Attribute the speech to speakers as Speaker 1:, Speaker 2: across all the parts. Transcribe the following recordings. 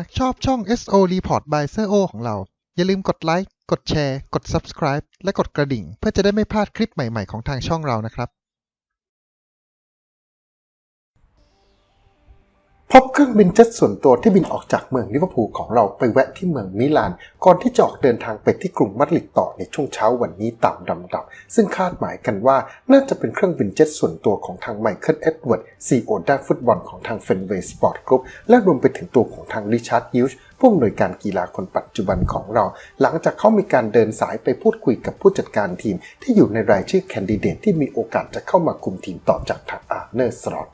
Speaker 1: ากชอบช่อง SO Report by Sir O ของเรา อย่าลืมกดไลค์ กดแชร์ กด Subscribe และกดกระดิ่ง เพื่อจะได้ไม่พลาดคลิปใหม่ๆของทางช่องเรานะครับ
Speaker 2: พบเครื่องบินเจ็ตส่วนตัวที่บินออกจากเมืองลิเวอร์พูลของเราไปแวะที่เมืองมิลาน ก่อนที่จะออกเดินทางไปที่กรุงมาดริดต่อในช่วงเช้าวันนี้ตามลำดับ ซึ่งคาดหมายกันว่าน่าจะเป็นเครื่องบินเจ็ตส่วนตัวของทางไมเคิลเอ็ดเวิร์ดซีโอด้านฟุตบอลของทางเฟนเวย์สปอร์ตกรุ๊ปและรวมไปถึงตัวของทางริชาร์ดฮิวช์ผู้อำนวยการกีฬาคนปัจจุบันของเรา หลังจากเขามีการเดินสายไปพูดคุยกับผู้จัดการทีม ที่อยู่ในรายชื่อแคนดิเดตที่มีโอกาสจะเข้ามาคุมทีมต่อจากทางอาร์เนอร์สลอต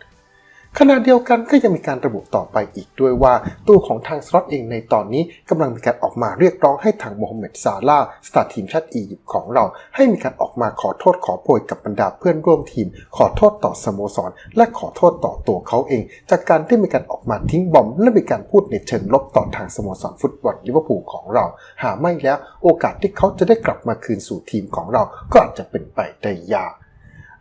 Speaker 2: ขณะเดียวกันก็ยังมีการระบุต่อไปอีกด้วยว่า ตัวของทางสล็อตเองในตอนนี้กำลังมีการออกมาเรียกร้องให้ทางโมฮัมเหม็ดซาลาสตาร์ทีมชาติอียิปต์ของเรา ให้มีการออกมาขอโทษขอโพยกับบรรดาเพื่อนร่วมทีม ขอโทษต่อสโมสร และขอโทษต่อตัวเขาเอง จากการที่มีการออกมาทิ้งบอมและมีการพูดในเชิงลบต่อทางสโมสรฟุตบอลลิเวอร์พูลของเรา หาไม่แล้วโอกาสที่เขาจะได้กลับมาคืนสู่ทีมของเราก็อาจจะเป็นไปได้ยาก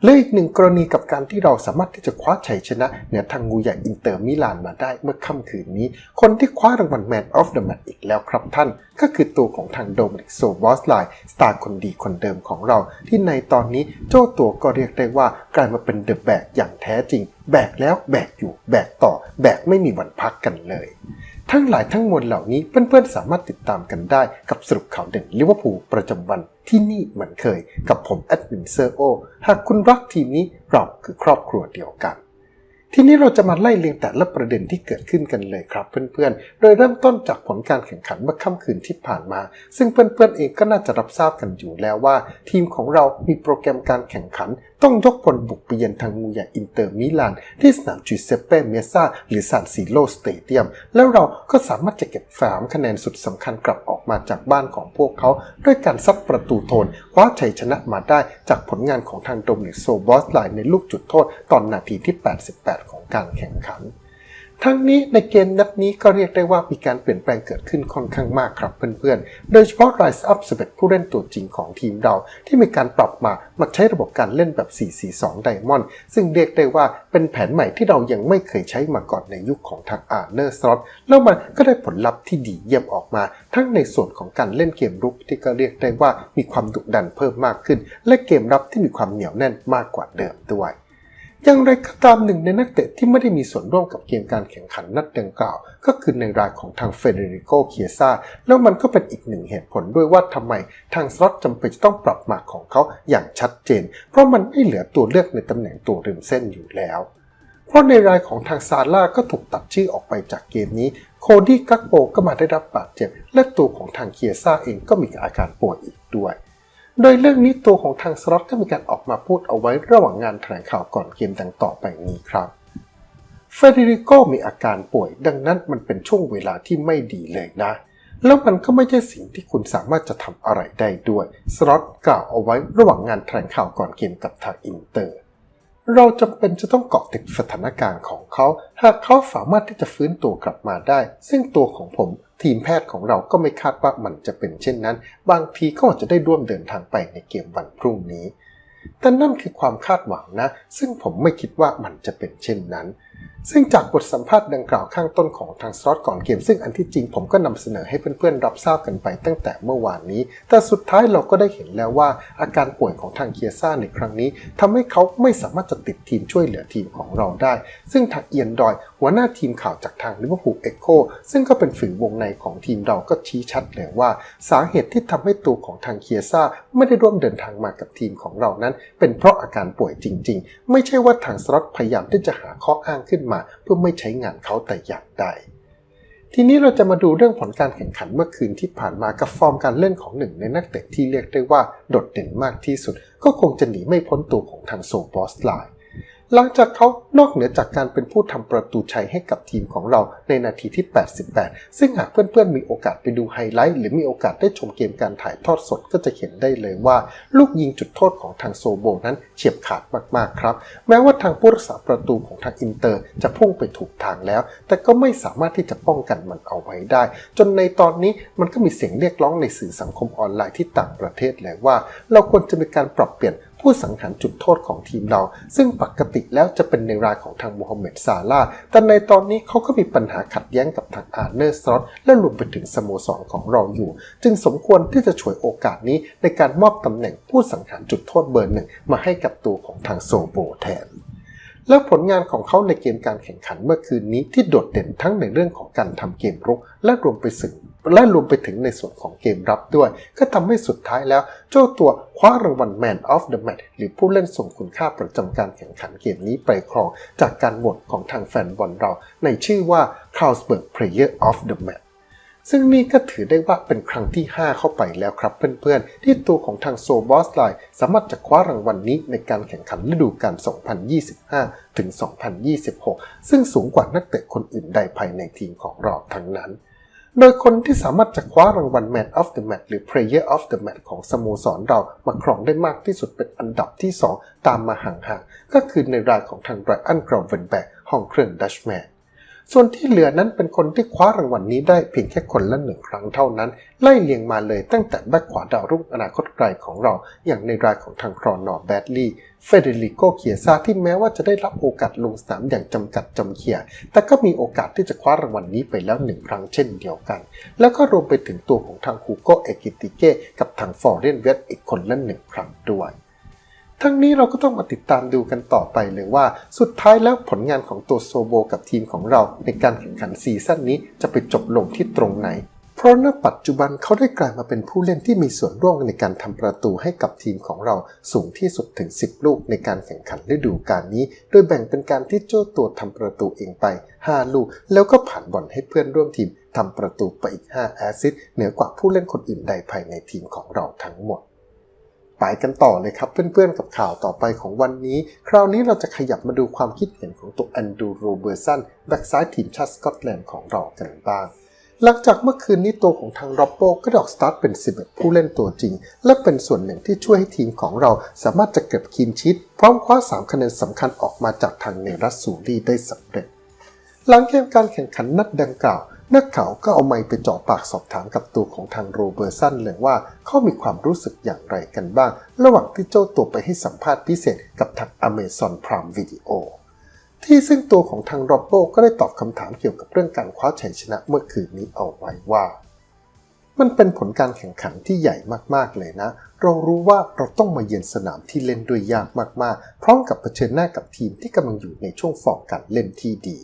Speaker 2: และอีกหนึ่งกรณีกับการที่เราสามารถที่จะคว้าชัยชนะเหนือทางงูใหญ่อินเตอร์มิลานมาได้เมื่อค่ำคืนนี้ คนที่คว้ารางวัล Man of the Match อีกแล้วครับท่าน ก็คือตัวของทางโดมินิกโซบอสไลสตาร์คนดีคนเดิมของเรา ที่ในตอนนี้เจ้าตัวก็เรียกได้ว่ากลายมาเป็นเดอะแบกอย่างแท้จริง แบกแล้วแบกอยู่ แบกต่อ แบกไม่มีวันพักกันเลย ทั้งหลายทั้งมวลเหล่านี้เพื่อนๆสามารถติดตามกันได้กับสรุปข่าวเด่นลิเวอร์พูลประจำวันที่นี่เหมือนเคย กับผมแอดมินเซอร์โอหากคุณรักทีมนี้เราคือครอบครัวเดียวกัน ทีนี้เราจะมาไล่เรียงแต่ละประเด็นที่เกิดขึ้นกันเลยครับเพื่อนๆ โดยเริ่มต้นจากผลการแข่งขันเมื่อค่ำคืนที่ผ่านมา ซึ่งเพื่อนๆเองก็น่าจะรับทราบกันอยู่แล้วว่า ทีมของเรามีโปรแกรมการแข่งขันต้องยกพลบุกไปเยือนทางมูยาอินเตอร์มิลาน ที่สนามจูเซเป้เมซ่าหรือซานซิโลสเตเดียม แล้วเราก็สามารถจะเก็บสามคะแนนสุดสำคัญกลับออกมาจากบ้านของพวกเขา ด้วยการซัดประตูโทนคว้าชัยชนะมาได้จากผลงานของทางโดมินิกโซบอสไลน์ในลูกจุดโทษตอนนาทีที่ 88 ของการแข่งขัน ทั้งนี้ในเกมนัดนี้ก็เรียกได้ว่ามีการเปลี่ยนแปลงเกิดขึ้นค่อนข้างมากครับเพื่อนๆ โดยเฉพาะ Rise Up 11ผู้เล่นตัวจริงของทีมเรา ที่มีการปรับมามาใช้ระบบการเล่นแบบ 4-4-2 Diamond ซึ่งเรียกได้ว่าเป็นแผนใหม่ที่เรายังไม่เคยใช้มาก่อนในยุคของทางอาร์เนอร์สล็อตแล้วมันก็ได้ผลลัพธ์ที่ดีเยี่ยมออกมา ทั้งในส่วนของการเล่นเกมรุกที่ก็เรียกได้ว่ามีความดุดันเพิ่มมากขึ้น และเกมรับที่มีความเหนียวแน่นมากกว่าเดิมด้วย อย่างไรก็ตามหนึ่งในนักเตะที่ไม่ได้มีส่วนร่วมกับเกมการแข่งขันนัดดังกล่าว ก็คือในรายของทางเฟเดริโกเคียซาแล้วมันก็เป็นอีกหนึ่งเหตุผลด้วยว่าทำไมทางสล็อตจำเป็นจะต้องปรับหมากของเขาอย่างชัดเจน เพราะมันไม่เหลือตัวเลือกในตำแหน่งตัวริมเส้นอยู่แล้วเพราะในรายของทางซาร่าก็ถูกตัดชื่อออกไปจากเกมนี้ โคดี้กักโปก็มาได้รับบาดเจ็บ และตัวของทางเคียซ่าเองก็มีอาการป่วยอีกด้วย โดยเรื่องนี้ตัวของทางสล็อตก็มีการออกมาพูดเอาไว้ระหว่างงานแถลงข่าวก่อนเกมดังต่อไปนี้ครับเฟเดริโกมีอาการป่วย ดังนั้นมันเป็นช่วงเวลาที่ไม่ดีเลยนะ แล้วมันก็ไม่ใช่สิ่งที่คุณสามารถจะทำอะไรได้ด้วยสล็อตกล่าวเอาไว้ระหว่างงานแถลงข่าวก่อนเกมกับทางอินเตอร์ เราจำเป็นจะต้องเกาะติดสถานการณ์ของเขา หากเขาสามารถที่จะฟื้นตัวกลับมาได้ ซึ่งตัวของผม ทีมแพทย์ของเราก็ไม่คาดว่ามันจะเป็นเช่นนั้น บางทีก็อาจจะได้ร่วมเดินทางไปในเกมวันพรุ่งนี้ แต่นั่นคือความคาดหวังนะ ซึ่งผมไม่คิดว่ามันจะเป็นเช่นนั้น ซึ่งจากบทสัมภาษณ์ดังกล่าวข้างต้นของทางสล็อตก่อนเกม ซึ่งอันที่จริงผมก็นำเสนอให้เพื่อนๆรับทราบกันไปตั้งแต่เมื่อวานนี้ แต่สุดท้ายเราก็ได้เห็นแล้วว่า อาการป่วยของทางเคียซ่าในครั้งนี้ทำให้เขาไม่สามารถจะติดทีมช่วยเหลือทีมของเราได้ ซึ่งทางเอียนดอย หัวหน้าทีมข่าวจากทางลิเวอร์พูลเอ็กโคซึ่งก็เป็นฝีวงในของทีมเราก็ชี้ชัดเลยว่า สาเหตุที่ทำให้ตัวของทางเคียซ่าไม่ได้ร่วมเดินทางมากับทีมของเรานั้นเป็นเพราะอาการป่วยจริง ๆ ไม่ใช่ว่าทางสล็อตพยายามที่จะหาข้ออ้างขึ้นมา เพื่อไม่ใช้งานเขาแต่อย่างใดทีนี้เราจะมาดูเรื่องผลการแข่งขันเมื่อคืนที่ผ่านมากับฟอร์มการเล่นของหนึ่งในนักเตะที่เรียกได้ว่าโดดเด่นมากที่สุด ก็คงจะหนีไม่พ้นตัวของทางโซบอสไลน์ หลังจากเขานอกเหนือจากการเป็นผู้ทำประตูชัยให้กับทีมของเราในนาทีที่ 88 ซึ่งหากเพื่อนๆ มีโอกาสไปดูไฮไลท์ หรือมีโอกาสได้ชมเกมการถ่ายทอดสดก็จะเห็นได้เลยว่า ลูกยิงจุดโทษของทางโซโบนั้นเฉียบขาดมากๆครับ แม้ว่าทางผู้รักษาประตูของทางอินเตอร์ จะพุ่งไปถูกทางแล้ว แต่ก็ไม่สามารถที่จะป้องกันมันเอาไว้ได้ จนในตอนนี้มันก็มีเสียงเรียกร้องในสื่อสังคมออนไลน์ที่ต่างประเทศเลยว่า เราควรจะมีการปรับเปลี่ยน ผู้สังหารจุดโทษของทีมเรา ซึ่งปกติแล้วจะเป็นในรายของทางโมฮัมเหม็ดซาลาแต่ในตอนนี้เขาก็มีปัญหาขัดแย้งกับทางอาร์เนอร์สตรอตและรวมไปถึงสโมสรของเราอยู่ จึงสมควรที่จะฉวยโอกาสนี้ในการมอบตำแหน่งผู้สังหารจุดโทษเบอร์หนึ่งมาให้กับตัวของทางโซโบแทนและผลงานของเขาในเกมการแข่งขันเมื่อคืนนี้ที่โดดเด่นทั้งในเรื่องของการทำเกมรุก และรวมไปถึง และรวมไปถึงในส่วนของเกมรับด้วย ก็ทำให้สุดท้ายแล้ว เจ้าตัวคว้ารางวัล Man of the Match หรือผู้เล่นส่งคุณค่าประจำการแข่งขันเกมนี้ไปครอง จากการโหวตของทางแฟนบอลเรา ในชื่อว่า Carlsberg Player of the Match ซึ่งนี่ก็ถือได้ว่าเป็นครั้งที่ 5 เข้าไปแล้วครับเพื่อนๆ ที่ตัวของทางโซบอสไลน์สามารถจะคว้ารางวัลนนี้ในการแข่งขันฤดูกาล 2025 ถึง 2026 ซึ่งสูงกว่านักเตะคนอื่นใดภายในทีมของเราทั้งนั้น โดยคนที่สามารถจะคว้ารางวัล Man of the Match หรือ Player of the Match ของสโมสรเรามาครองได้มากที่สุดเป็นอันดับที่ 2 ตามมาห่างๆ ก็คือในรายของทางไรอันกรอเวนแบกห้องเครื่องดัชแมน ส่วนที่เหลือนั้นเป็นคนที่คว้ารางวัลนนี้ได้เพียงแค่คนละหนึ่งครั้งเท่านั้น ไล่เลียงมาเลยตั้งแต่แบ็คขวาดาวรุ่งอนาคตไกลของเรา อย่างในรายของทางครอนอร์แบดลีย์เฟเดริโกเคียซาที่แม้ว่าจะได้รับโอกาสลงสนามอย่างจำกัดจำเขีย แต่ก็มีโอกาสที่จะคว้ารางวัลนนี้ไปแล้วหนึ่งครั้งเช่นเดียวกัน แล้วก็รวมไปถึงตัวของทางฮูโกเอกิติเก้กับทางฟอร์เรนเวสอีกคนละหนึ่งครั้งด้วย ทั้งนี้เราก็ต้องมาติดตามดูกันต่อไปเลยว่า สุดท้ายแล้วผลงานของตัวโซโบกับทีมของเรา ในการแข่งขันซีซั่นนี้จะไปจบลงที่ตรงไหน เพราะณปัจจุบันเขาได้กลายมาเป็นผู้เล่นที่มีส่วนร่วมในการทำประตูให้กับทีมของเราสูงที่สุดถึง 10 ลูกในการแข่งขันฤดูกาลนี้ โดยแบ่งเป็นการที่โจ้ตัวทำประตูเองไป 5 ลูก แล้วก็ผ่านบอลให้เพื่อนร่วมทีมทำประตูไปอีก5แอสซิสเหนือกว่าผู้เล่นคนอื่นใดภายในทีมของเราทั้งหมด ไปกันต่อเลยครับเพื่อนๆกับข่าวต่อไปของวันนี้ คราวนี้เราจะขยับมาดูความคิดเห็นของตัวแอนดูโรเบอร์สันแบ็กซ้ายทีมชาติสกอตแลนด์ของเรากันบ้าง หลังจากเมื่อคืนนี้ตัวของทางร็อบโบก็ดอกสตาร์ทเป็น 11 ผู้เล่นตัวจริง และเป็นส่วนหนึ่งที่ช่วยให้ทีมของเราสามารถจะเก็บคีมชิดพร้อมคว้า 3 คะแนนสำคัญออกมาจากทางเนรัสซูรีได้สำเร็จ หลังเกมการแข่งขันนัดดังกล่าว นักข่าวก็เอาไมค์ไปเจาะปากสอบถามกับตัวของทางโรเบอร์สันเลยว่าเขามีความรู้สึกอย่างไรกันบ้าง ระหว่างที่เจ้าตัวไปให้สัมภาษณ์พิเศษกับทาง Amazon Prime Video ที่ซึ่งตัวของทางโรบโบก็ได้ตอบคำถามเกี่ยวกับเรื่องการคว้าชัยชนะเมื่อคืนนี้เอาไว้ว่า มันเป็นผลการแข่งขันที่ใหญ่มากๆเลยนะ เรารู้ว่าเราต้องมาเยือนสนามที่เล่นด้วยยากมากๆ พร้อมกับเผชิญหน้ากับทีมที่กำลังอยู่ในช่วงฟอร์มการเล่นที่ดี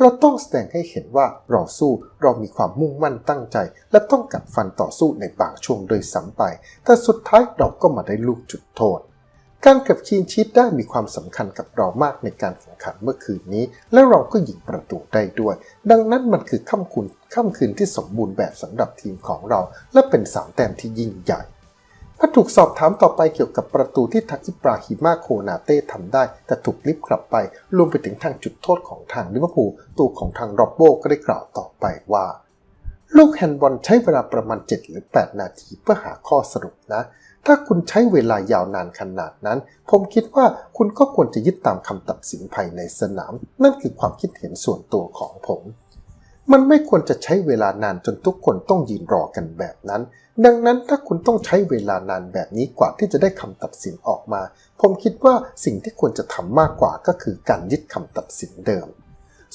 Speaker 2: เราต้องแสดงให้เห็นว่าเราสู้เรามีความมุ่งมั่นตั้งใจ และต้องกัดฟันต่อสู้ในบางช่วงโดยซ้ำไป แต่สุดท้ายเราก็มาได้ลูกจุดโทษ การเก็บคีนชีตได้มีความสำคัญกับเรามากในการแข่งขันเมื่อคืนนี้ และเราก็ยิงประตูได้ด้วย ดังนั้นมันคือค่ำคืนค่ำคืนที่สมบูรณ์แบบสำหรับทีมของเรา และเป็นสามแต้มที่ยิ่งใหญ่ ถ้าถูกสอบถามต่อไปเกี่ยวกับประตูที่ทางอิบราฮิมาโคนาเต้ทำได้ แต่ถูกลิฟต์กลับไป รวมไปถึงทางจุดโทษของทางลิเวอร์พูลตัวของทางโรบโบก็ได้กล่าวต่อไปว่า ลูกแฮนด์บอลใช้เวลาประมาณ 7 หรือ 8 นาทีเพื่อหาข้อสรุปนะ ถ้าคุณใช้เวลายาวนานขนาดนั้น ผมคิดว่าคุณก็ควรจะยึดตามคำตัดสินภายในสนาม นั่นคือความคิดเห็นส่วนตัวของผมมันไม่ควรจะใช้เวลานานจนทุกคนต้องยืนรอกันแบบนั้น ดังนั้นถ้าคุณต้องใช้เวลานานแบบนี้กว่าที่จะได้คำตัดสินออกมา ผมคิดว่าสิ่งที่ควรจะทำมากกว่าก็คือการยึดคำตัดสินเดิม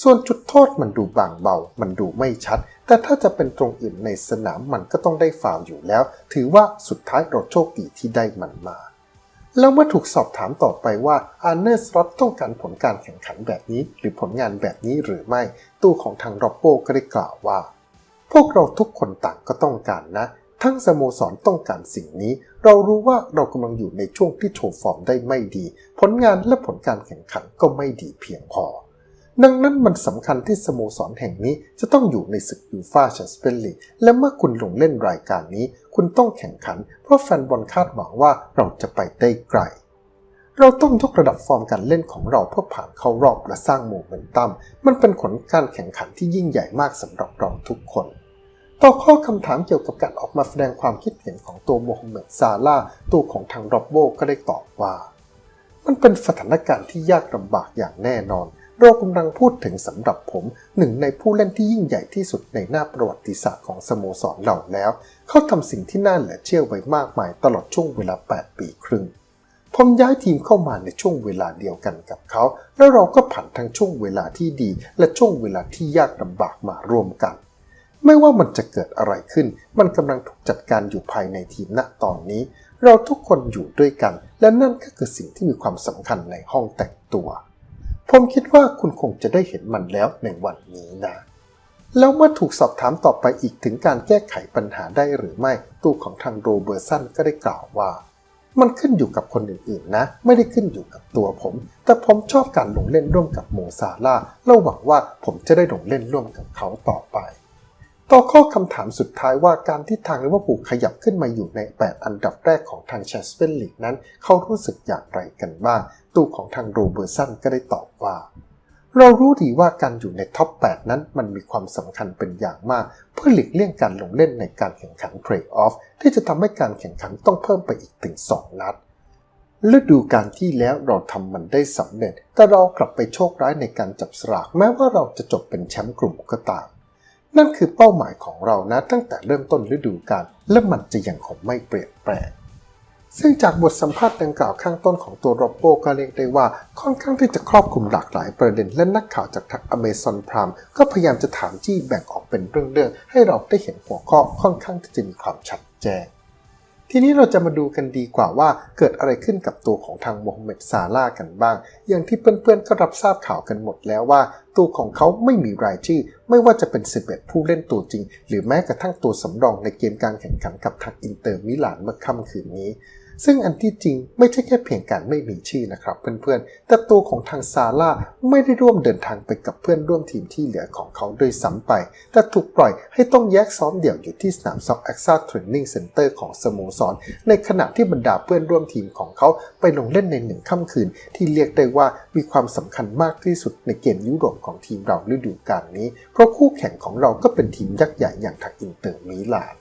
Speaker 2: ส่วนจุดโทษมันดูบางเบา มันดูไม่ชัด แต่ถ้าจะเป็นตรงอื่นในสนามมันก็ต้องได้ฟาวอยู่แล้ว ถือว่าสุดท้ายเราโชคดีที่ได้มันมา แล้วเมื่อถูกสอบถามต่อไปว่าอาร์เนสรอตต้องการผลการแข่งขันแบบนี้ หรือผลงานแบบนี้หรือไม่ ตู้ของทางรอบโบก็ได้กล่าวว่า พวกเราทุกคนต่างก็ต้องการนะ ทั้งสโมสรต้องการสิ่งนี้ เรารู้ว่าเรากำลังอยู่ในช่วงที่โชว์ฟอร์มได้ไม่ดี ผลงานและผลการแข่งขันก็ไม่ดีเพียงพอ ดังนั้นมันสำคัญที่สโมสรแห่งนี้จะต้องอยู่ในศึกยูฟาแชมเปี้ยนลีกและเมื่อคุณลงเล่นรายการนี้ คุณต้องแข่งขัน เพราะแฟนบอลคาดหวังว่าเราจะไปได้ไกลเราต้องยกระดับฟอร์มการเล่นของเราเพื่อผ่านเข้ารอบและสร้างโมเมนตัม มันเป็นผลการแข่งขันที่ยิ่งใหญ่มากสำหรับเราทุกคน ต่อข้อคำถามเกี่ยวกับการออกมาแสดงความคิดเห็นของตัวโมฮัมเหม็ดซาลาตัวของทางร็อบโบก็ได้ตอบว่า มันเป็นสถานการณ์ที่ยากลำบากอย่างแน่นอน เรากำลังพูดถึงสำหรับผม หนึ่งในผู้เล่นที่ยิ่งใหญ่ที่สุดในหน้าประวัติศาสตร์ของสโมสรเราแล้ว เขาทำสิ่งที่น่าเหลือเชื่อไว้มากมายตลอดช่วงเวลา 8 ปีครึ่งผมย้ายทีมเข้ามาในช่วงเวลาเดียวกันกับเขา แล้วเราก็ผ่านทั้งช่วงเวลาที่ดี และช่วงเวลาที่ยากลำบากมารวมกัน ไม่ว่ามันจะเกิดอะไรขึ้น มันกำลังถูกจัดการอยู่ภายในทีมณตอนนี้ เราทุกคนอยู่ด้วยกัน และนั่นก็คือสิ่งที่มีความสำคัญในห้องแต่งตัว ผมคิดว่าคุณคงจะได้เห็นมันแล้วในวันนี้นะ แล้วเมื่อถูกสอบถามต่อไปอีกถึงการแก้ไขปัญหาได้หรือไม่ ตู้ของทางโรเบอร์สันก็ได้กล่าวว่า มันขึ้นอยู่กับคนอื่นๆนะ ไม่ได้ขึ้นอยู่กับตัวผม แต่ผมชอบการลงเล่นร่วมกับโมซาร่าและหวังว่าผมจะได้ลงเล่นร่วมกับเขาต่อไป ต่อข้อคำถามสุดท้ายว่าการที่ทางลิเวอร์พูลขยับขึ้นมาอยู่ใน 8 อันดับแรกของทางแชมเปี้ยนลีกนั้น เขารู้สึกอย่างไรกันบ้าง ตู้ของทางโรเบอร์สันก็ได้ตอบว่า เรารู้ดีว่าการอยู่ในท็อป 8 นั้นมันมีความสำคัญเป็นอย่างมาก เพื่อหลีกเลี่ยงการลงเล่นในการแข่งขันเพลย์ออฟที่จะทำให้การแข่งขันต้องเพิ่มไปอีกถึง 2 นัดฤดูกาลที่แล้วเราทำมันได้สำเร็จ แต่เรากลับไปโชคร้ายในการจับสลากแม้ว่าเราจะจบเป็นแชมป์กลุ่มก็ตาม นั่นคือเป้าหมายของเรานะตั้งแต่เริ่มต้นฤดูกาลและมันจะยังคงไม่เปลี่ยนแปลง ซึ่งจากบทสัมภาษณ์ดังกล่าวข้างต้นของตัวโรบโบก็เรียกได้ว่าค่อนข้างที่จะครอบคลุมหลากหลายประเด็น และนักข่าวจากทางอเมซอนพรามก็พยายามจะถามจี้แบ่งออกเป็นเรื่องๆให้เราได้เห็นหัวข้อค่อนข้างที่จะมีความชัดแจ้ง ทีนี้เราจะมาดูกันดีกว่าว่าเกิดอะไรขึ้นกับตัวของทางโมฮัมเหม็ดซาลากันบ้าง อย่างที่เพื่อนๆก็รับทราบข่าวกันหมดแล้วว่า ตัวของเขาไม่มีรายชื่อ ไม่ว่าจะเป็น 11 ผู้เล่นตัวจริง หรือแม้กระทั่งตัวสำรองในเกมการแข่งขันกับทางอินเตอร์มิลานเมื่อค่ำคืนนี้ ซึ่งอันที่จริงไม่ใช่แค่เพียงการไม่มีชื่อนะครับเพื่อนๆ แต่ตัวของทางซาร่าไม่ได้ร่วมเดินทางไปกับเพื่อนร่วมทีมที่เหลือของเขาด้วยซ้ำไป แต่ถูกปล่อยให้ต้องแยกซ้อมเดี่ยวอยู่ที่สนามซ็อกแอคซ่าเทรนนิ่งเซ็นเตอร์ของสโมสร ในขณะที่บรรดาเพื่อนร่วมทีมของเขาไปลงเล่นในหนึ่งค่ำคืน ที่เรียกได้ว่ามีความสำคัญมากที่สุดในเกมยุโรปของทีมเราฤดูกาลนี้ เพราะคู่แข่งของเราก็เป็นทีมยักษ์ใหญ่อย่างทางอินเตอร์มิลาน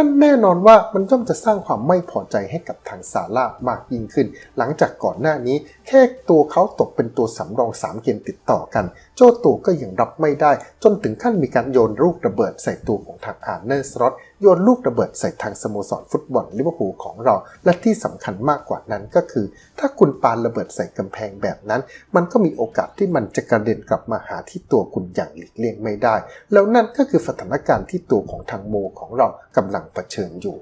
Speaker 2: นั่นแน่นอนว่ามันย่อมจะสร้างความไม่พอใจให้กับทางซาร่ามากยิ่งขึ้น หลังจากก่อนหน้านี้ แค่ตัวเขาตกเป็นตัวสำรอง 3 เกมติดต่อกัน โจ้ตัวก็ยังรับไม่ได้ จนถึงขั้นมีการโยนลูกระเบิดใส่ตัวของทางอาร์เนอร์สล็อตโยนลูกระเบิดใส่ทางสโมสรฟุตบอลลิเวอร์พูลของเรา และที่สำคัญมากกว่านั้นก็คือ ถ้าคุณปาระเบิดใส่กำแพงแบบนั้น มันก็มีโอกาสที่มันจะกระเด็นกลับมาหาที่ตัวคุณอย่างหลีกเลี่ยงไม่ได้ แล้วนั่นก็คือสถานการณ์ที่ตัวของทางโมของเรากำลังเผชิญอยู่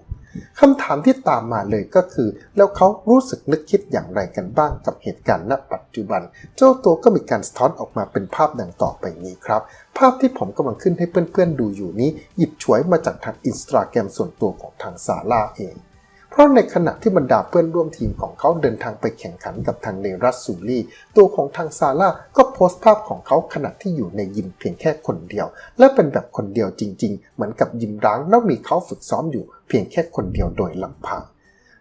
Speaker 2: คำถามที่ตามมาเลยก็คือ แล้วเขารู้สึกนึกคิดอย่างไรกันบ้างกับเหตุการณ์ณปัจจุบัน เจ้าตัวก็มีการสะท้อนออกมาเป็นภาพดังต่อไปนี้ครับ ภาพที่ผมกำลังขึ้นให้เพื่อนๆดูอยู่นี้ หยิบฉวยมาจากทางอินสตาแกรมส่วนตัวของทางซาร่าเอง เพราะในขณะที่บรรดาเพื่อนร่วมทีมของเขาเดินทางไปแข่งขันกับทางเนรัสซูลี่ ตัวของทางซาร่าก็โพสต์ภาพของเขาขณะที่อยู่ในยิมเพียงแค่คนเดียว และเป็นแบบคนเดียวจริง ๆ เหมือนกับยิมร้างแล้วมีเขาฝึกซ้อมอยู่เพียงแค่คนเดียวโดยลำพัง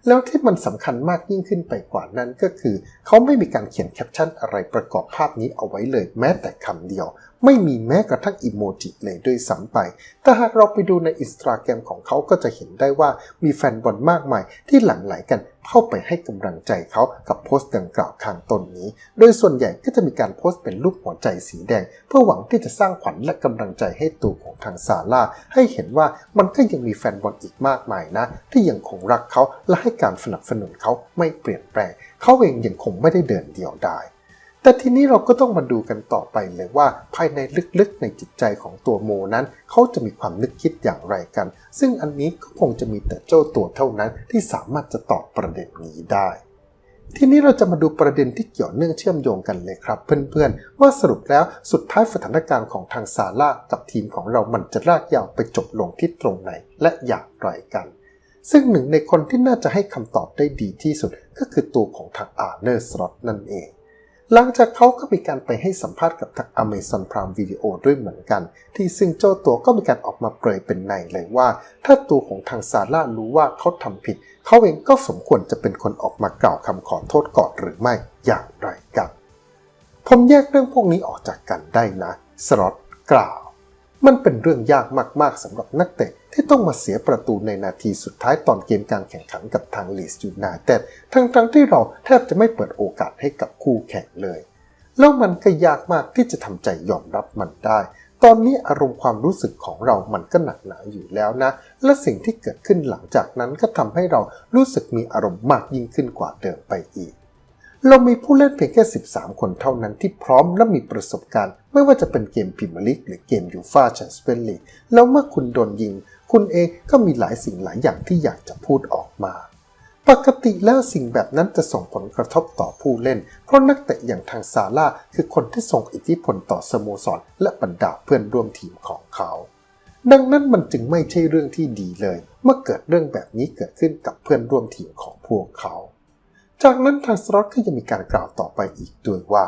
Speaker 2: แล้วที่มันสำคัญมากยิ่งขึ้นไปกว่านั้นก็คือ เขาไม่มีการเขียนแคปชั่นอะไรประกอบภาพนี้เอาไว้เลยแม้แต่คำเดียวไม่มีแม้กระทั่งอีโมจิเลยด้วยซ้ำไป แต่หากเราไปดูในอินสตาแกรมของเขาก็จะเห็นได้ว่ามีแฟนบอลมากมายที่หลั่งไหลกันเข้าไปให้กำลังใจเขากับโพสต์ดังกล่าวข้างต้นนี้ โดยส่วนใหญ่ก็จะมีการโพสต์เป็นรูปหัวใจสีแดง เพื่อหวังที่จะสร้างขวัญและกำลังใจให้ตัวของทางซาร่าให้เห็นว่ามันก็ยังมีแฟนบอลอีกมากมายนะ ที่ยังคงรักเขาและให้การสนับสนุนเขาไม่เปลี่ยนแปลง เขาเองยังคงไม่ได้เดินเดี่ยวได้ แต่ทีนี้เราก็ต้องมาดูกันต่อไปเลยว่า ภายในลึกๆในจิตใจของตัวโมนั้นเขาจะมีความนึกคิดอย่างไรกัน ซึ่งอันนี้ก็คงจะมีแต่เจ้าตัวเท่านั้นที่สามารถจะตอบประเด็นนี้ได้ ทีนี้เราจะมาดูประเด็นที่เกี่ยวเนื่องเชื่อมโยงกันเลยครับ เพื่อนๆ ว่าสรุปแล้วสุดท้ายสถานการณ์ของทางซาร่ากับทีมของเรามันจะลากยาวไปจบลงที่ตรงไหนและอย่างไรกันซึ่งหนึ่งในคนที่น่าจะให้คำตอบได้ดีที่สุดก็คือตัวของทางอาร์เนอร์สล็อตนั่นเอง หลังจากเขาก็มีการไปให้สัมภาษณ์กับทาง Amazon Prime Video ด้วยเหมือนกัน ที่ซึ่งเจ้าตัวก็มีการออกมาเปรยเป็นในเลยว่า ถ้าตัวของทางซาร่ารู้ว่าเขาทำผิด เขาเองก็สมควรจะเป็นคนออกมากล่าวคำขอโทษก่อนหรือไม่อย่างไรกัน ผมแยกเรื่องพวกนี้ออกจากกันได้นะ สล็อตกล่าว มันเป็นเรื่องยากมาก ๆสำหรับนักเตะที่ต้องมาเสียประตูในนาทีสุดท้ายตอนเกมการแข่งขันกับทางลีสยูไนเต็ดทั้งๆที่เราแทบจะไม่เปิดโอกาสให้กับคู่แข่งเลย แล้วมันก็ยากมากที่จะทำใจยอมรับมันได้ ตอนนี้อารมณ์ความรู้สึกของเรามันก็หนักหนาอยู่แล้วนะ และสิ่งที่เกิดขึ้นหลังจากนั้นก็ทำให้เรารู้สึกมีอารมณ์มากยิ่งขึ้นกว่าเดิมไปอีก เรามีผู้เล่นเพียงแค่ 13 คนเท่านั้นที่พร้อมและมีประสบการณ์ ไม่ว่าจะเป็นเกมพรีเมียร์ลีกหรือเกมยูฟ่าแชมเปี้ยนลีกแล้วเมื่อคุณโดนยิง คุณเองก็มีหลายสิ่งหลายอย่างที่อยากจะพูดออกมา ปกติแล้วสิ่งแบบนั้นจะส่งผลกระทบต่อผู้เล่น เพราะนักเตะอย่างทางซาร่าคือคนที่ส่งอิทธิพลต่อสโมสรและบรรดาเพื่อนร่วมทีมของเขาดังนั้นมันจึงไม่ใช่เรื่องที่ดีเลย เมื่อเกิดเรื่องแบบนี้เกิดขึ้นกับเพื่อนร่วมทีมของพวกเขา จากนั้นทางสล็อตก็ยังมีการกล่าวต่อไปอีกด้วยว่า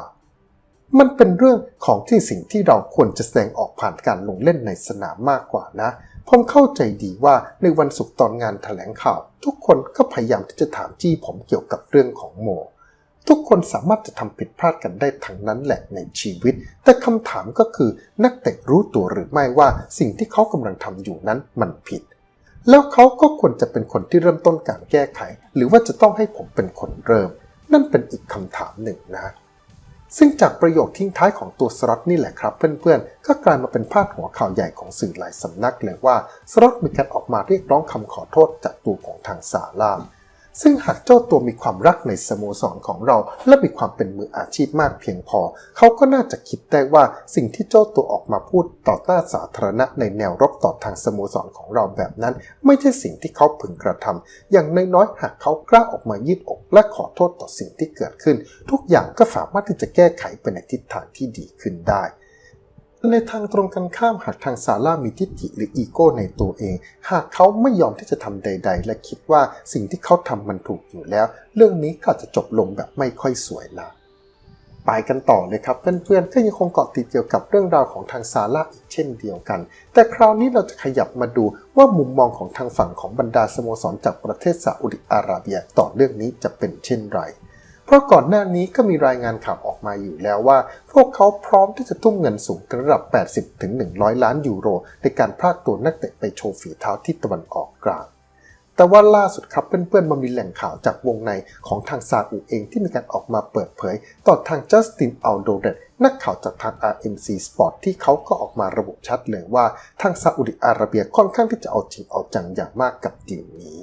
Speaker 2: มันเป็นเรื่องของที่สิ่งที่เราควรจะแสดงออกผ่านการลงเล่นในสนามมากกว่านะผมเข้าใจดีว่าในวันศุกร์ตอนงานถแถลงข่าว ทุกคนก็พยายามที่จะถามจี้ผมเกี่ยวกับเรื่องของโม ทุกคนสามารถจะทำผิดพลาดกันได้ทั้งนั้นแหละในชีวิต แต่คำถามก็คือนักเตะรู้ตัวหรือไม่ว่าสิ่งที่เขากำลังทำอยู่นั้นมันผิด แล้วเขาก็ควรจะเป็นคนที่เริ่มต้นการแก้ไข หรือว่าจะต้องให้ผมเป็นคนเริ่ม นั่นเป็นอีกคำถามหนึ่งนะ ซึ่งจากประโยคทิ้งท้ายของตัวสล็อตนี่แหละครับ เพื่อนๆ ก็กลายมาเป็นพาดหัวข่าวใหญ่ของสื่อหลายสำนักเลยว่าสล็อตมีการออกมาเรียกร้องคำขอโทษจากตัวของทางซารา ซึ่งหากเจ้าตัวมีความรักในสโมสรของเรา และมีความเป็นมืออาชีพมากเพียงพอ เขาก็น่าจะคิดได้ว่าสิ่งที่เจ้าตัวออกมาพูดต่อหน้าสาธารณะในแนวรบต่อทางสโมสรของเราแบบนั้น ไม่ใช่สิ่งที่เขาพึงกระทำอย่างน้อยๆหากเขากล้าออกมายืดอก และขอโทษต่อสิ่งที่เกิดขึ้น ทุกอย่างก็สามารถที่จะแก้ไขไปในทิศทางที่ดีขึ้นได้ ในทางตรงกันข้ามหากทางซาร่ามีทิฏฐิหรืออีโก้ในตัวเอง หากเขาไม่ยอมที่จะทำใด ๆ และคิดว่าสิ่งที่เขาทำมันถูกอยู่แล้ว เรื่องนี้ก็จจะจบลงแบบไม่ค่อยสวยนะไปกันต่อเลยครับเพื่อนๆก็ยังคงเกาะติดเกี่ยวกับเรื่องราวของทางซาร่าอีกเช่นเดียวกัน แต่คราวนี้เราจะขยับมาดูว่ามุมมองของทางฝั่งของบรรดาสโมสรจากประเทศซาอุดิอาระเบียต่อเรื่องนี้จะเป็นเช่นไร เพราะก่อนหน้านี้ก็มีรายงานข่าวออกมาอยู่แล้วว่า พวกเขาพร้อมที่จะทุ่มเงินสูงระดับ 80-100 ล้านยูโร ในการพากตัวนักเตะไปโชว์ฝีเท้าที่ตะวันออกกลาง แต่ว่าล่าสุดครับเพื่อนๆมันมีแหล่งข่าวจากวงในของทางซาอุเองที่มีการออกมาเปิดเผย ต่อทางจัสตินอัลโดเรตนักข่าวจากทาง RMC Sport ที่เขาก็ออกมาระบุชัดเลยว่าทางซาอุดิอาระเบียค่อนข้างที่จะเอาจริงเอาจังอย่างมากกับดีลนี้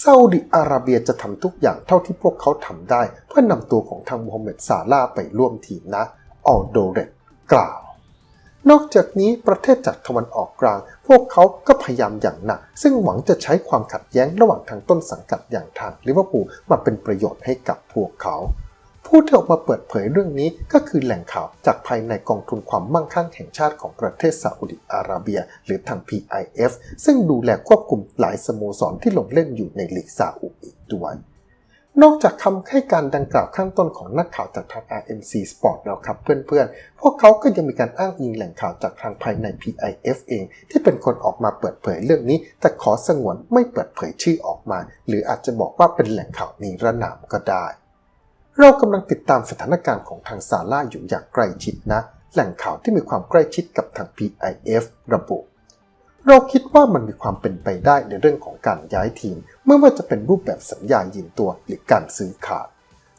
Speaker 2: ซาอุดิอาระเบียจะทำทุกอย่างเท่าที่พวกเขาทำได้ เพื่อนำตัวของทางมูฮัมเหม็ดซาลาไปร่วมทีมนะออโดเรตกล่าว นอกจากนี้ประเทศจากตะวันออกกลาง พวกเขาก็พยายามอย่างหนัก ซึ่งหวังจะใช้ความขัดแย้งระหว่างทางต้นสังกัดอย่างทางลิเวอร์พูลมาเป็นประโยชน์ให้กับพวกเขา ผู้ที่ออกมาเปิดเผยเรื่องนี้ก็คือแหล่งข่าวจากภายในกองทุนความมั่งคั่งแห่งชาติของประเทศซาอุดิอาระเบีย หรือทาง PIF ซึ่งดูแลควบคุมหลายสโมสรที่ลงเล่นอยู่ในลีกซาอุอีกด้วยนอกจากคำให้การดังกล่าวข้างต้นของนักข่าวจากทาง RMC Sport แล้วครับเพื่อนๆ พวกเขาก็ยังมีการอ้างอิงแหล่งข่าวจากทางภายใน PIF เอง ที่เป็นคนออกมาเปิดเผยเรื่องนี้ แต่ขอสงวนไม่เปิดเผยชื่อออกมา หรืออาจจะบอกว่าเป็นแหล่งข่าวนิรนามก็ได้ เรากำลังติดตามสถานการณ์ของทางซาร่าอยู่อย่างใกล้ชิดนะ แหล่งข่าวที่มีความใกล้ชิดกับทาง PIF ระบุ เราคิดว่ามันมีความเป็นไปได้ในเรื่องของการย้ายทีม ไม่ว่าจะเป็นรูปแบบสัญญายืมตัวหรือการซื้อขาด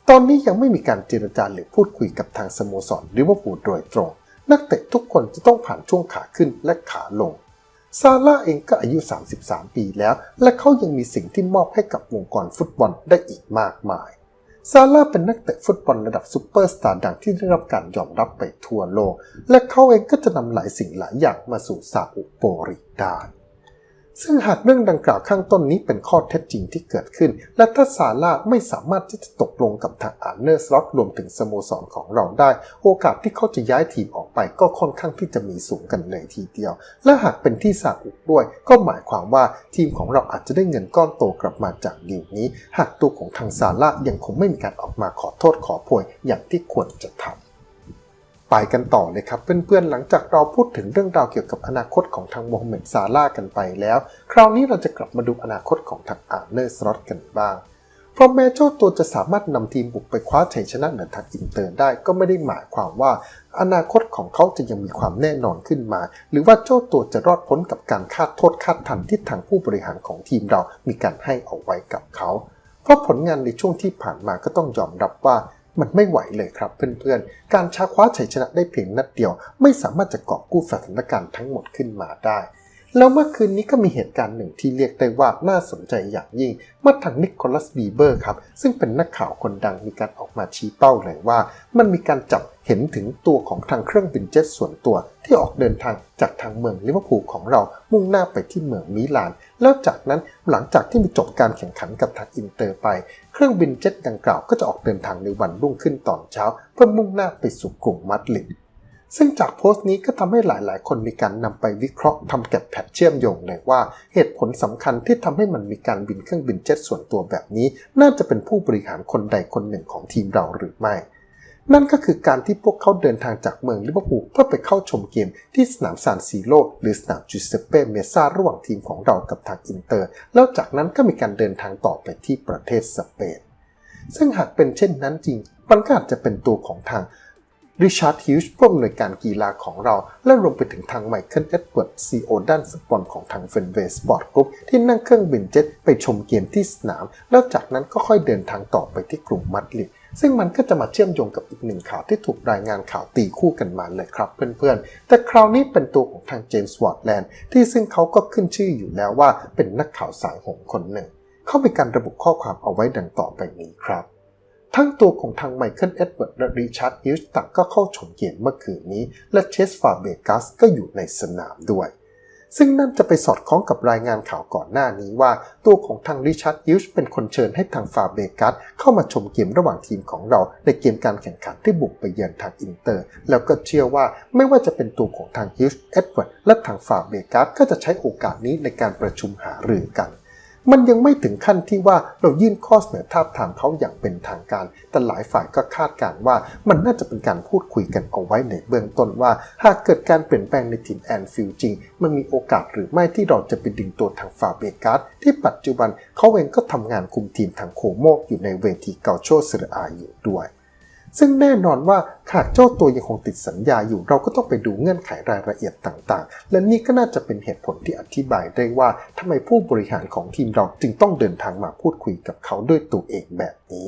Speaker 2: ตอนนี้ยังไม่มีการเจรจาหรือพูดคุยกับทางสโมสรลิเวอร์พูลโดยตรง นักเตะทุกคนจะต้องผ่านช่วงขาขึ้นและขาลงซาร่าเองก็อายุ 33 ปีแล้ว และเขายังมีสิ่งที่มอบให้กับวงการฟุตบอลได้อีกมากมาย ซาร่าเป็นนักเตะฟุตบอลระดับซูเปอร์สตาร์ดังที่ได้รับการยอมรับไปทั่วโลก และเขาเองก็จะนำหลายสิ่งหลายอย่างมาสู่ซาอุโปริได้ ซึ่งหากเรื่องดังกล่าวข้างต้นนี้เป็นข้อเท็จจริงที่เกิดขึ้น และถ้าซาร่าไม่สามารถที่จะตกลงกับทางอาร์เนอร์สล็อตรวมถึงสโมสรของเราได้ โอกาสที่เขาจะย้ายทีมออกไปก็ค่อนข้างที่จะมีสูงกันเลยทีเดียว และหากเป็นที่ซาอุด้วย ก็หมายความว่าทีมของเราอาจจะได้เงินก้อนโตกลับมาจากดีลนี้ หากตัวของทางซาร่ายังคงไม่มีการออกมาขอโทษขอโพยอย่างที่ควรจะทำ ไปกันต่อเลยครับ เพื่อนๆ หลังจากเราพูดถึงเรื่องราวเกี่ยวกับอนาคตของทางโมฮัมเหม็ดซาร่ากันไปแล้ว คราวนี้เราจะกลับมาดูอนาคตของทางอาร์เนอร์สล็อตกันบ้าง เพราะแม้เจ้าตัวจะสามารถนำทีมบุกไปคว้าชัยชนะเหนือทางอินเตอร์ได้ก็ไม่ได้หมายความว่า อนาคตของเขาจะยังมีความแน่นอนขึ้นมา หรือว่าเจ้าตัวจะรอดพ้นกับการคาดโทษคาดทันที่ทางผู้บริหารของทีมเรามีการให้เอาไว้กับเขา เพราะผลงานในช่วงที่ผ่านมาก็ต้องยอมรับว่า มันไม่ไหวเลยครับเพื่อนๆ การชาคว้าชัยชนะได้เพียงนัดเดียว ไม่สามารถจะกอบกู้สถานการณ์ทั้งหมดขึ้นมาได้ แล้วเมื่อคืนนี้ก็มีเหตุการณ์หนึ่งที่เรียกได้ว่าน่าสนใจอย่างยิ่งเมื่อทางนิโคลัสบีเบอร์ครับ ซึ่งเป็นนักข่าวคนดังมีการออกมาชี้เป้าเลยว่า มันมีการจับ เห็นถึงตัวของทางเครื่องบินเจ็ตส่วนตัว ที่ออกเดินทางจากทางเมืองลิเวอร์พูลของเรามุ่งหน้าไปที่เมืองมิลาน แล้วจากนั้นหลังจากที่มีจบการแข่งขันกับทางอินเตอร์ไป เครื่องบินเจ็ตดังกล่าวก็จะออกเดินทางในวันรุ่งขึ้นตอนเช้า เพื่อมุ่งหน้าไปสู่กรุงมาดริดซึ่งจากโพสต์นี้ก็ทำให้หลาย ๆ คนมีการนำไปวิเคราะห์ทำแกะแพทเชื่อมโยงเลยว่า เหตุผลสำคัญที่ทำให้มันมีการบินเครื่องบินเจ็ตส่วนตัวแบบนี้ น่าจะเป็นผู้บริหารคนใดคนหนึ่งของทีมเราหรือไม่ นั่นก็คือการที่พวกเขาเดินทางจากเมืองลิเวอร์พูลเพื่อไปเข้าชมเกมที่สนามซานซีโรหรือสนามจูเซเป้เมซ่าระหว่างทีมของเรากับทางอินเตอร์ แล้วจากนั้นก็มีการเดินทางต่อไปที่ประเทศสเปน ซึ่งหากเป็นเช่นนั้นจริงมันก็อาจจะเป็นตัวของทางริชาร์ดฮิวช์ผู้อำนวยการกีฬาของเรา และรวมไปถึงทางไมเคิลเอ็ดเวิร์ดซีโอด้านฟุตบอลของทางเฟนเวสปอร์ตกรุ๊ปที่นั่งเครื่องบินเจ็ตไปชมเกมที่สนาม แล้วจากนั้นก็ค่อยเดินทางต่อไปที่กรุงมาดริด ซึ่งมันก็จะมาเชื่อมโยงกับอีกหนึ่งข่าวที่ถูกรายงานข่าวตีคู่กันมาเลยครับเพื่อนๆ แต่คราวนี้เป็นตัวของทางเจมส์วอร์ดแลนด์ที่ซึ่งเขาก็ขึ้นชื่ออยู่แล้วว่าเป็นนักข่าวสายหงคนหนึ่ง เขามีการระบุข้อความเอาไว้ดังต่อไปนี้ครับ ทั้งตัวของทางไมเคิลเอ็ดเวิร์ดและริชาร์ดฮิลส์ต่างก็เข้าชมเกมเมื่อคืนนี้ และเชสฟาเบกัสก็อยู่ในสนามด้วย ซึ่งนั่นจะไปสอดคล้องกับรายงานข่าวก่อนหน้านี้ว่า ตัวของทางริชาร์ดยิชเป็นคนเชิญให้ทางฟาเบกัสเข้ามาชมเกมระหว่างทีมของเรา ในเกมการแข่งขันที่บุกไปเยือนทางอินเตอร์ แล้วก็เชื่อว่าไม่ว่าจะเป็นตัวของทางยิชเอ็ดเวิร์ดและทางฟาเบกัสก็จะใช้โอกาสนี้ในการประชุมหารือกัน มันยังไม่ถึงขั้นที่ว่าเรายื่นข้อเสนอทาบทามเขาอย่างเป็นทางการ แต่หลายฝ่ายก็คาดการณ์ว่ามันน่าจะเป็นการพูดคุยกันเอาไว้ในเบื้องต้นว่า หากเกิดการเปลี่ยนแปลงในทีมแอนฟิลจริง มันมีโอกาสหรือไม่ที่เราจะไปดึงตัวทางฟาเบกัสที่ปัจจุบันเขาเองก็ทำงานคุมทีมทางโคโมกอยู่ในเวทีเกาโชเซเรอาอยู่ด้วย ซึ่งแน่นอนว่าหากเจ้าตัวยังคงติดสัญญาอยู่ เราก็ต้องไปดูเงื่อนไขรายละเอียดต่างๆ และนี่ก็น่าจะเป็นเหตุผลที่อธิบายได้ว่าทำไมผู้บริหารของทีมเราจึงต้องเดินทางมาพูดคุยกับเขาด้วยตัวเองแบบนี้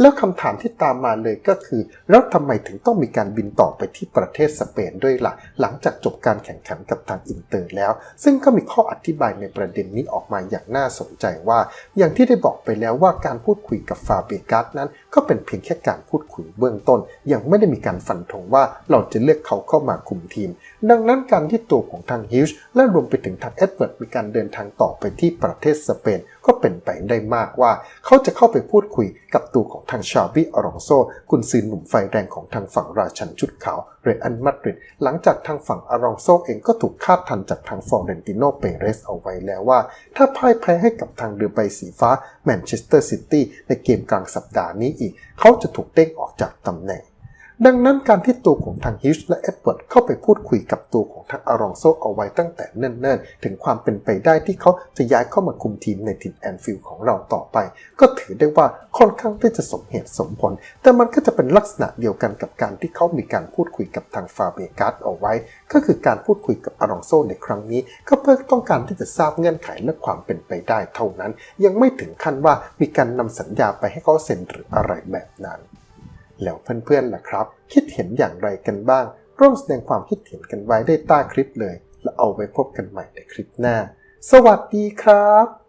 Speaker 2: แล้วคำถามที่ตามมาเลยก็คือ แล้วทำไมถึงต้องมีการบินต่อไปที่ประเทศสเปนด้วยละ่ะ หลังจากจบการแข่งขันกับทางอินเตอร์แล้ว ซึ่งก็มีข้ออธิบายในประเด็นนี้ออกมาอย่างน่าสนใจว่า อย่างที่ได้บอกไปแล้วว่าการพูดคุยกับฟาเบกัสนั้น ก็เป็นเพียงแค่การพูดคุยเบื้องต้น ยังไม่ได้มีการฟันธงว่าเราจะเลือกเขาเข้ามาคุมทีม ดังนั้นการที่ตัวของทางฮิวช์และรวมไปถึงทางเอ็ดเวิร์ดมีการเดินทางต่อไปที่ประเทศสเปน ก็เป็นไปได้มากว่า เขาจะเข้าไปพูดคุยกับตัวของทางชาบิอรองโซกุนซือหนุ่มไฟแรงของทางฝั่งราชันชุดขาวเรอันมาดริดหลังจากทางฝั่งอารองโซเองก็ถูกคาดทันจากทางฟอร์เรนติโนเปเรสเอาไว้แล้วว่า ถ้าพ่ายแพ้ให้กับทางเรือใบสีฟ้าแมนเชสเตอร์ซิตี้ในเกมกลางสัปดาห์นี้อีก เขาจะถูกเต้งออกจากตำแหน่ง ดังนั้นการที่ตัวของทางฮิชและเอ็ดเวิร์ดเข้าไปพูดคุยกับตัวของทางอารองโซเอาไว้ตั้งแต่เนิ่นๆ ถึงความเป็นไปได้ที่เขาจะย้ายเข้ามาคุมทีมในทีมแอนฟิลด์ของเราต่อไป ก็ถือได้ว่าค่อนข้างที่จะสมเหตุสมผล แต่มันก็จะเป็นลักษณะเดียวกันกับการที่เขามีการพูดคุยกับทางฟาเบกัสเอาไว้ ก็คือการพูดคุยกับอารองโซในครั้งนี้ ก็เพื่อต้องการที่จะทราบเงื่อนไขและความเป็นไปได้เท่านั้น ยังไม่ถึงขั้นว่ามีการนำสัญญาไปให้เขาเซ็นหรืออะไรแบบนั้น แล้วเพื่อนๆล่ะครับ คิดเห็นอย่างไรกันบ้าง ร่วมแสดงความคิดเห็นกันไว้ได้ใต้คลิปเลย แล้วเอาไว้พบกันใหม่ในคลิปหน้า สวัสดีครับ